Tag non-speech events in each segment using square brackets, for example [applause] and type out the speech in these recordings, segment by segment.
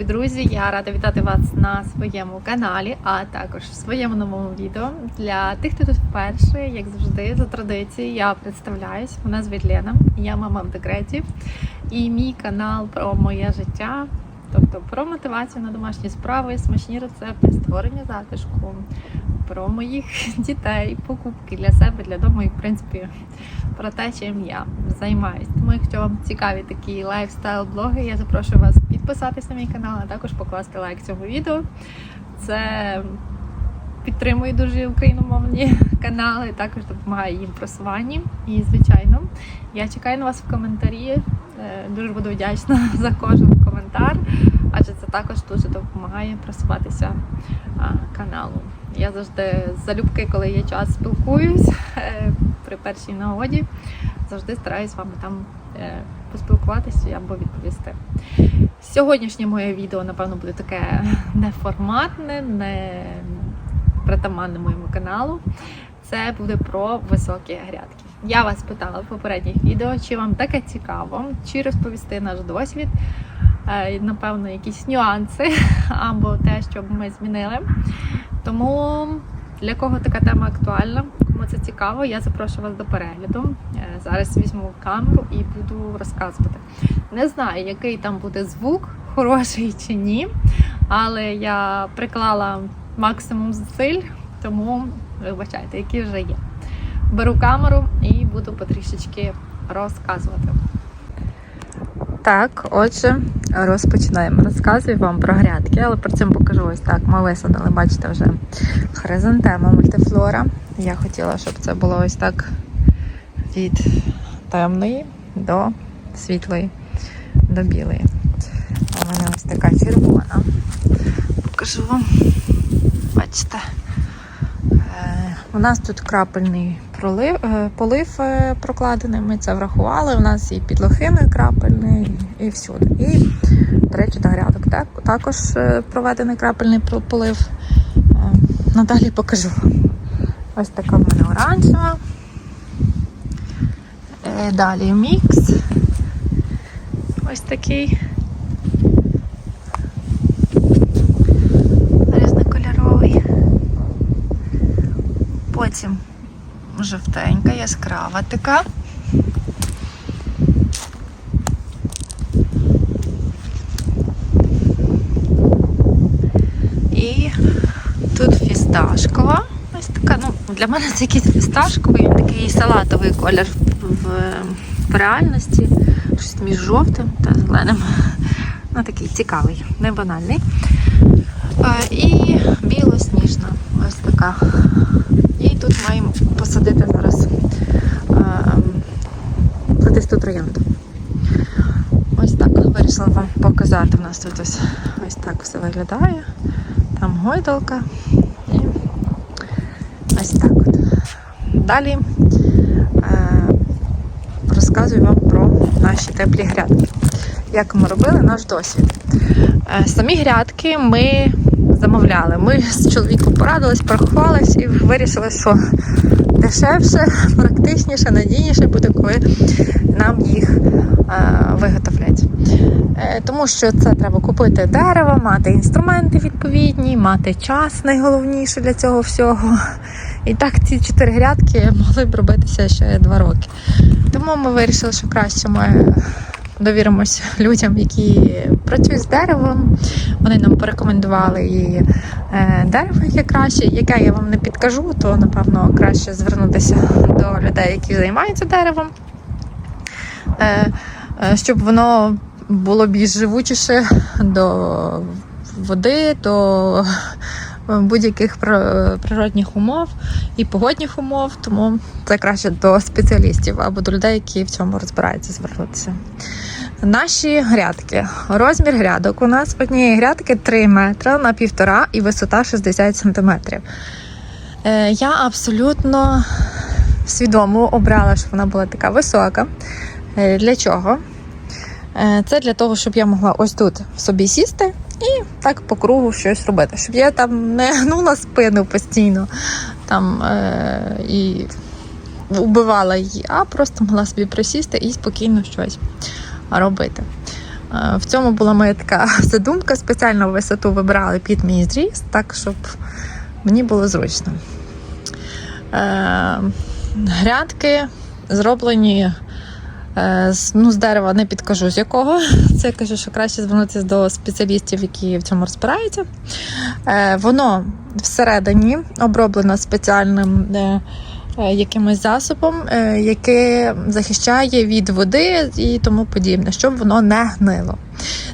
Любі друзі! Я рада вітати вас на своєму каналі, а також в своєму новому відео. Для тих, хто тут вперше, як завжди, за традицією, я представляюсь. Мене звуть Лена, я мама в декреті, і мій канал про моє життя, тобто про мотивацію на домашні справи, смачні рецепти, створення затишку, про моїх [laughs] дітей, покупки для себе, для дому і в принципі про те, чим я займаюсь. Тому, якщо вам цікаві такі лайфстайл-блоги, я запрошую вас підписатись на мій канал, а також покласти лайк цьому відео. Це підтримує дуже україномовні [laughs] канали, також допомагає їм просуванні. І, звичайно, я чекаю на вас в коментарі. Е, Дуже буду вдячна [laughs] за кожен коментар, адже це також дуже допомагає просуватися каналу. Я завжди залюбки, коли є час, спілкуюсь е, при першій нагоді. Завжди стараюсь з вами там е, поспілкуватися або відповісти. Сьогоднішнє моє відео, напевно, буде таке [laughs] неформатне, не притаманне моєму каналу. Це буде про високі грядки. Я вас питала в попередніх відео, чи вам таке цікаво, чи розповісти наш досвід, е, напевно, якісь нюанси [laughs] або те, що ми змінили. Тому для кого така тема актуальна, кому це цікаво, я запрошую вас до перегляду. Е, Зараз візьму камеру і буду розказувати. Не знаю, який там буде звук, [laughs] хороший чи ні, але я приклала максимум зусиль, тому вибачайте, які вже є. Беру камеру і буду потрішечки розказувати. Так, отже, розпочинаємо. Розказую вам про грядки, але при цьому покажу ось так. Ми висадили, бачите, вже хризантема мультифлора. Я хотіла, щоб це було ось так від темної до світлої, до білої. У мене ось така червона. Покажу вам. Бачите. Е, У нас тут крапельний пролив, е, полив е, прокладений, ми це врахували. У нас і під лохиною крапельний, і всюди. І, до речі, до грядок так, також е, проведений крапельний полив. Надалі покажу. Ось така в мене оранжева. Далі мікс. Ось такий. Різнокольоровий. Потім жовтенька, яскрава така. І тут фісташкова. Ось така, ну, для мене це якийсь фісташковий, такий салатовий колір в, в реальності. Щось між жовтим та зеленим. Ну, такий цікавий, не банальний. Е, І білосніжна. Ось така. І тут маємо посадити зараз плетисту троянду. Ось так вирішила вам показати. У нас тут ось, ось так все виглядає. Там гойдалка. І ось так от. Далі е, розказую вам про наші теплі грядки. Як ми робили наш досвід. Е, Самі грядки ми замовляли. Ми з чоловіком порадились, порахувались і вирішили, що дешевше, практичніше, надійніше буде, коли нам їх е, виготовлять. Е, Тому що це треба купити дерево, мати інструменти відповідні, мати час найголовніше для цього всього. І так ці чотири грядки могли б робитися ще два роки. Тому ми вирішили, що краще ми довіримося людям, які працюють з деревом. Вони нам порекомендували і е, дерево, яке краще. Яке я вам не підкажу, то напевно краще звернутися до людей, які займаються деревом, е, е, щоб воно було більш живучіше до води, до будь-яких природних умов і погодних умов, тому це краще до спеціалістів або до людей, які в цьому розбираються, звернутися. Наші грядки. Розмір грядок у нас однієї грядки 3 метри на півтора і висота 60 сантиметрів. Е, Я абсолютно свідомо обрала, щоб вона була така висока. Е, Для чого? Е, Це для того, щоб я могла ось тут собі сісти і так по кругу щось робити. Щоб я там не гнула спину постійно там, е, і вбивала її, а просто могла собі присісти і спокійно щось робити. Е, В цьому була моя така [laughs] задумка. Спеціально висоту вибирали під мій зріст, так щоб мені було зручно. Е, Грядки зроблені ну, з дерева, не підкажу з якого. [laughs] Це я кажу, що краще звернутися до спеціалістів, які в цьому розбираються. Е, Воно всередині оброблено спеціальним е, е, якимось засобом, е, яке захищає від води і тому подібне, щоб воно не гнило.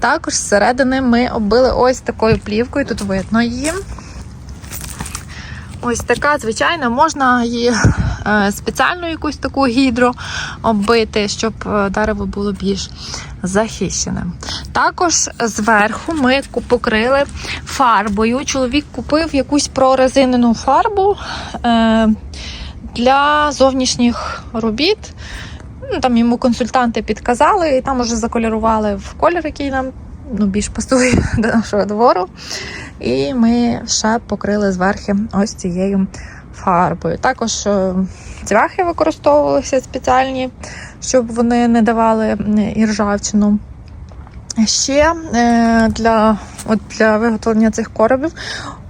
Також зсередини ми оббили ось такою плівкою, тут видно її. Ось така, звичайно, можна її е, спеціальну якусь таку гідро оббити, щоб е, дерево було більш захищеним. Також зверху ми покрили фарбою. Чоловік купив якусь прорезинену фарбу е, для зовнішніх робіт. Ну, Там йому консультанти підказали, і там вже заколірували в колір, який нам ну, більш пасує [laughs] до нашого двору. І ми ще покрили зверхи ось цією фарбою. Також е, цвяхи використовувалися спеціальні, щоб вони не давали іржавчину. Ще е, для, от для виготовлення цих коробів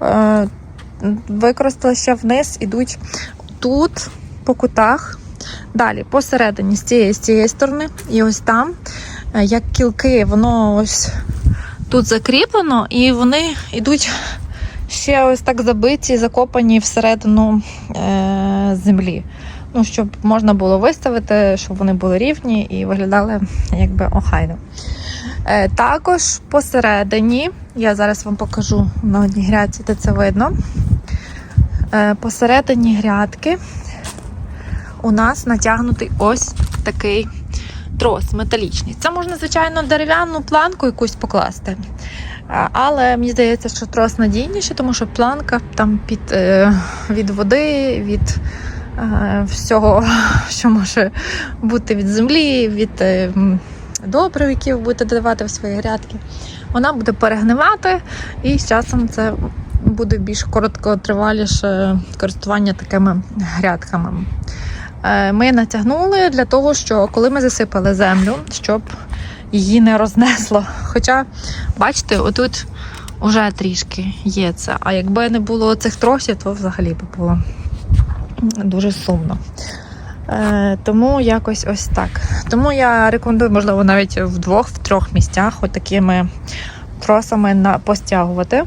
е, використали ще вниз, ідуть тут, по кутах. Далі, посередині, з цієї, з цієї сторони, і ось там, як кілки, воно ось тут закріплено, і вони йдуть ще ось так забиті, закопані всередину е- землі. Ну, щоб можна було виставити, щоб вони були рівні і виглядали якби охайно. Е, також посередині, я зараз вам покажу на одній грядці, де це видно. Е, посередині грядки у нас натягнутий ось такий трос металічний. Це можна, звичайно, дерев'яну планку якусь покласти. Але мені здається, що трос надійніший, тому що планка там під, е, від води, від е, всього, [laughs] що може бути від землі, від е, добрив, які ви будете додавати в свої грядки. Вона буде перегнивати, і з часом це буде більш короткотриваліше користування такими грядками. Е, Ми натягнули для того, що коли ми засипали землю, щоб її не рознесло. Хоча, бачите, отут вже трішки є це. А якби не було цих тросів, то взагалі би було дуже сумно. Е, Тому якось ось так. Тому я рекомендую, можливо, навіть в двох, в трьох місцях такими тросами постягувати,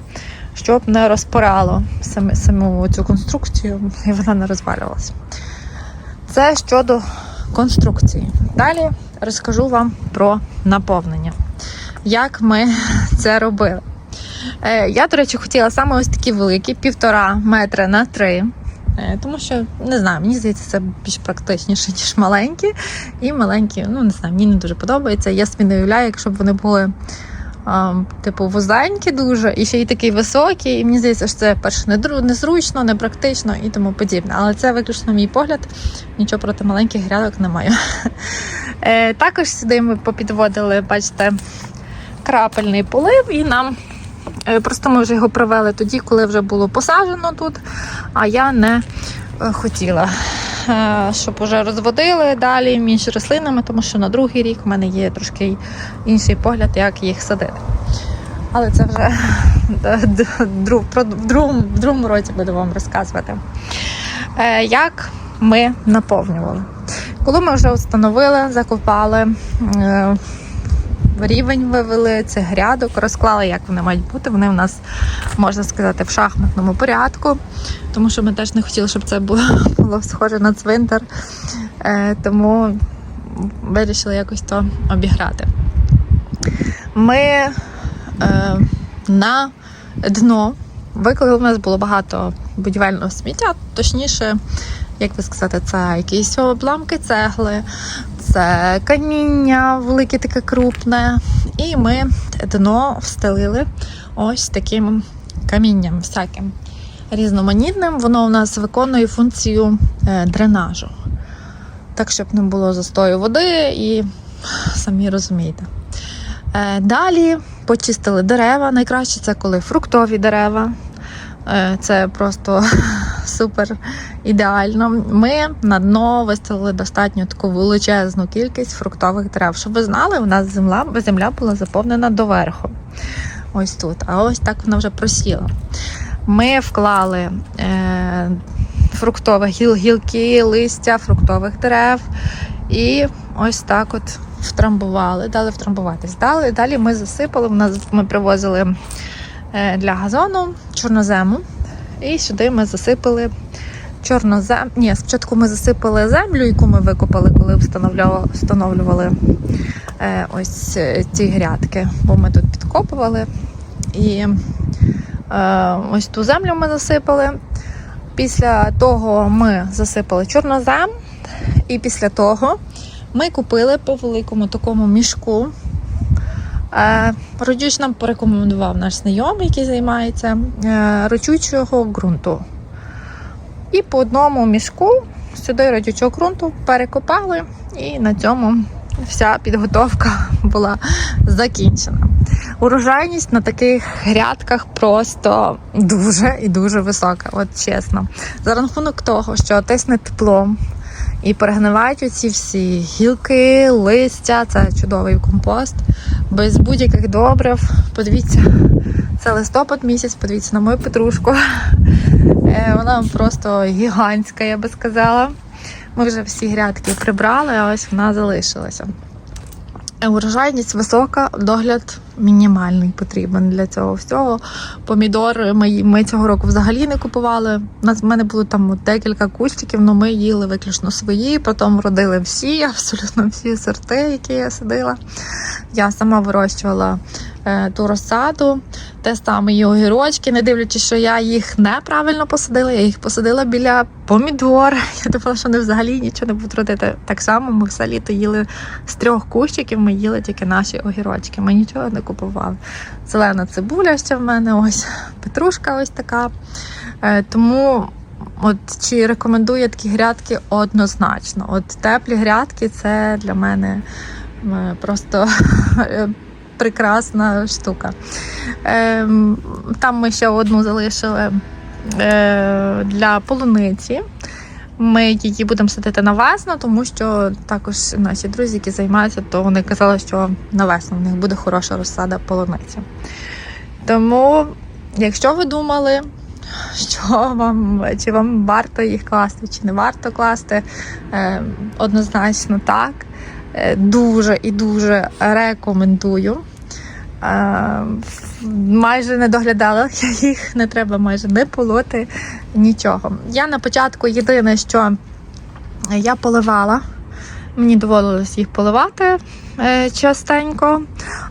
щоб не розпирало саму цю конструкцію і вона не розвалювалася. Це щодо конструкції. Далі розкажу вам про наповнення. Як ми це робили. Е, Я, до речі, хотіла саме ось такі великі, півтора метра на три. Е, Тому що не знаю, мені здається, це більш практичніше, ніж маленькі. І маленькі, ну не знаю, мені не дуже подобається. Я собі не уявляю, якщо б вони були типу вузенькі дуже, і ще й такі високі. І мені здається, що це перше незручно, непрактично і тому подібне. Але це виключно мій погляд. Нічого проти маленьких грядок не маю. [laughs] Е, Також сюди ми попідводили, бачите, крапельний полив, і нам е, просто ми вже його провели тоді, коли вже було посаджено тут, а я не е, хотіла. Е, Щоб вже розводили далі між рослинами, тому що на другий рік в мене є трошки інший погляд, як їх садити. Але це вже [laughs] в другому році буду вам розказувати. Е, Як ми наповнювали? Коли ми вже встановили, закопали, е, рівень вивели цих грядок, розклали, як вони мають бути. Вони в нас, можна сказати, в шахматному порядку, тому що ми теж не хотіли, щоб це було, [laughs] було схоже на цвинтар. Е, Тому вирішили якось то обіграти. Ми е, на дно виклали. У нас було багато будівельного сміття, точніше, як би сказати, це якісь обламки цегли, це каміння велике, таке крупне. І ми дно встелили ось таким камінням всяким різноманітним. Воно у нас виконує функцію е, дренажу. Так, щоб не було застою води і самі розумієте. Е, Далі почистили дерева. Найкраще це коли фруктові дерева. Е, Це просто супер ідеально. Ми на дно виставили достатньо таку величезну кількість фруктових дерев. Щоб ви знали, у нас земля, земля була заповнена доверху. Ось тут. А ось так вона вже просіла. Ми вклали е, фруктові гіл, гілки, листя фруктових дерев. І ось так от втрамбували, дали втрамбуватись. Далі, далі ми засипали. У нас ми привозили е, для газону чорнозему. І сюди ми засипали чорнозем. Ні, спочатку ми засипали землю, яку ми викопали, коли встановлювали, встановлювали е, ось е, ці грядки, бо ми тут підкопували. І е, ось ту землю ми засипали. Після того ми засипали чорнозем, і після того ми купили по великому такому мішку. Е, Родюч нам порекомендував наш знайомий, який займається е, родючого ґрунту. І по одному мішку сюди родючого ґрунту перекопали, і на цьому вся підготовка була закінчена. Урожайність на таких грядках просто дуже і дуже висока, от чесно. За рахунок того, що тисне теплом і перегнивають оці всі гілки, листя, це чудовий компост, без будь-яких добрив. Подивіться, це листопад місяць, подивіться на мою петрушку. Е, Вона просто гігантська, я би сказала. Ми вже всі грядки прибрали, а ось вона залишилася. Урожайність висока, догляд мінімальний потрібен для цього всього. Помідори ми, ми цього року взагалі не купували. У нас в мене було там декілька кустиків, але ми їли виключно свої, потім родили всі, [laughs] абсолютно всі сорти, які я садила. Я сама вирощувала е, ту розсаду, те саме і огірочки, не дивлячись, що я їх неправильно посадила, я їх посадила біля помідор. [laughs] Я думала, що вони взагалі нічого не будуть родити. Так само ми все літо їли з трьох кущиків, ми їли тільки наші огірочки. Ми нічого не купували. Зелена цибуля ще в мене, ось петрушка ось така. Е, Тому от чи рекомендую такі грядки однозначно. От теплі грядки це для мене просто [laughs] е, прекрасна штука. Ем, Там ми ще одну залишили е, для полуниці. Ми її будемо садити на весну, тому що також наші друзі, які займаються, то вони казали, що на весну в них буде хороша розсада полуниці. Тому, якщо ви думали, що вам чи вам варто їх класти, чи не варто класти, е, однозначно так. Е, Дуже і дуже рекомендую. Майже не доглядала я їх, не треба майже не полоти нічого. Я на початку єдине, що я поливала. Мені доводилось їх поливати е, частенько,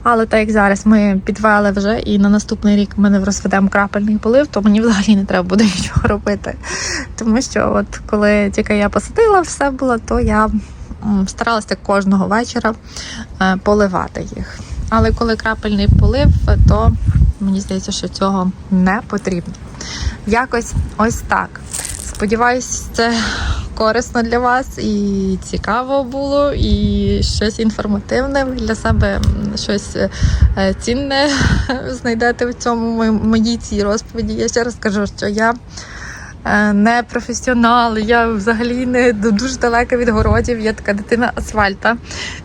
але так як зараз ми підвели вже і на наступний рік ми не розведемо крапельний полив, то мені взагалі не треба буде [laughs] нічого робити. Тому що, от коли тільки я посадила все було, то я старалася кожного вечора е, поливати їх. Але коли крапельний полив, то мені здається, що цього не потрібно. Якось ось так. Сподіваюсь, це корисно для вас і цікаво було, і щось інформативне для себе, щось е, цінне [laughs] знайдете в цьому моїй цій розповіді. Я ще раз кажу, що я не професіонал, я взагалі не дуже далека від городів, я така дитина асфальта.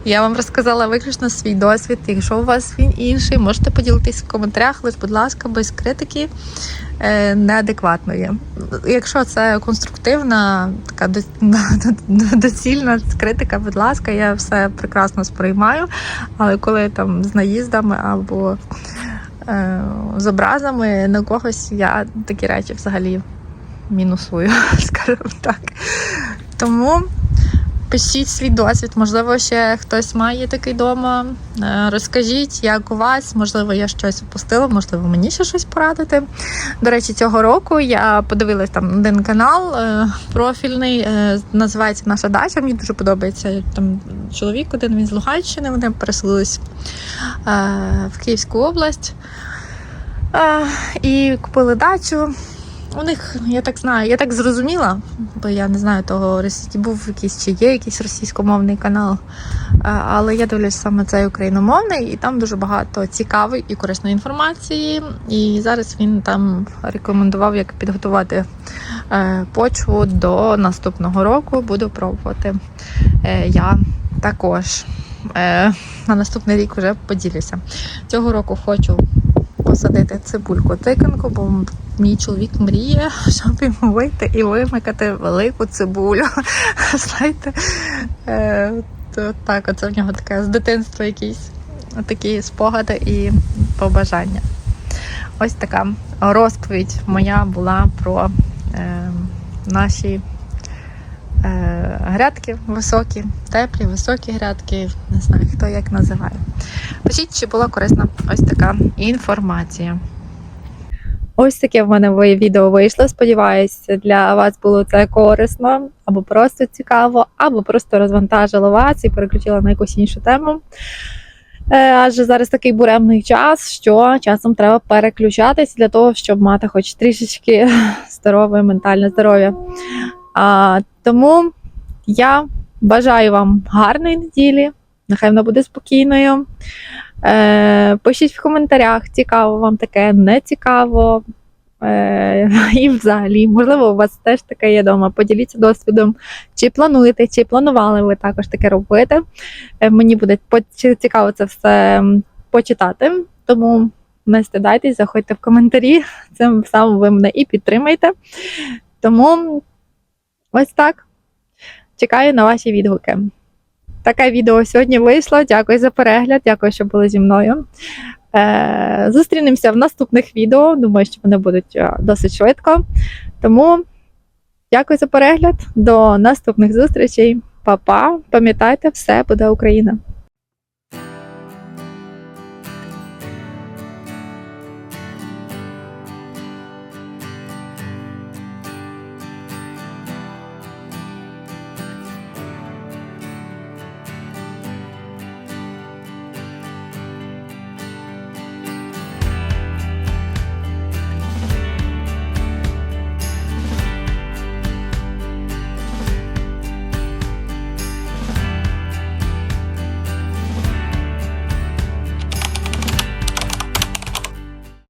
Я вам розказала виключно свій досвід. Якщо у вас він інший, можете поділитись в коментарях, лише, будь ласка, без критики е, неадекватної. Якщо це конструктивна, така до- до- доцільна критика, будь ласка, я все прекрасно сприймаю. Але коли там з наїздами або е, з образами на когось, я такі речі взагалі мінусую, [laughs] скажімо так. Тому Пишіть свій досвід, можливо, ще хтось має такий дома. Е, Розкажіть, як у вас, можливо, я щось упустила, можливо, мені ще щось порадити. До речі, цього року я подивилась там один канал е, профільний, е, називається Наша дача. Мені дуже подобається. Там чоловік один він з Луганщини, вони переселились в Київську область. І купили дачу. У них, я так знаю, я так зрозуміла, бо я не знаю того був якийсь чи є якийсь російськомовний канал. Але я дивлюсь саме цей україномовний, і там дуже багато цікавої і корисної інформації. І зараз він там рекомендував, як підготувати е, почву до наступного року. Буду пробувати. Е, Я також е, на наступний рік вже поділюся. Цього року хочу посадити цибульку тиканку, бо мій чоловік мріє, [laughs] щоб йому вийти і вимикати велику цибулю. [laughs] Знаєте, е, то так, оце в нього таке з дитинства якісь такі спогади і побажання. Ось така розповідь моя була про е, наші е, грядки високі, теплі, високі грядки. Не знаю, хто як називає. Пишіть, чи була корисна ось така інформація. Ось таке в мене відео вийшло. Сподіваюся, для вас було це корисно, або просто цікаво, або просто розвантажило вас і переключило на якусь іншу тему. Е, Адже зараз такий буремний час, що часом треба переключатись для того, щоб мати хоч трішечки [laughs] здорове ментальне здоров'я. Тому я бажаю вам гарної неділі. Нехай вона буде спокійною. Е, пишіть в коментарях, цікаво вам таке, не цікаво. Е, [laughs] і взагалі, можливо, у вас теж таке є вдома. Поділіться досвідом, чи плануєте, чи планували ви також таке робити. Е, мені буде цікаво це все почитати. Тому не стидайтесь, заходьте в коментарі. [laughs] Цим самим ви мене і підтримаєте. Тому ось так. Чекаю на ваші відгуки. Таке відео сьогодні вийшло. Дякую за перегляд, дякую, що були зі мною. Е, зустрінемося в наступних відео. Думаю, що вони будуть е, досить швидко. Тому дякую за перегляд. До наступних зустрічей. Па-па. Пам'ятайте, все буде Україна!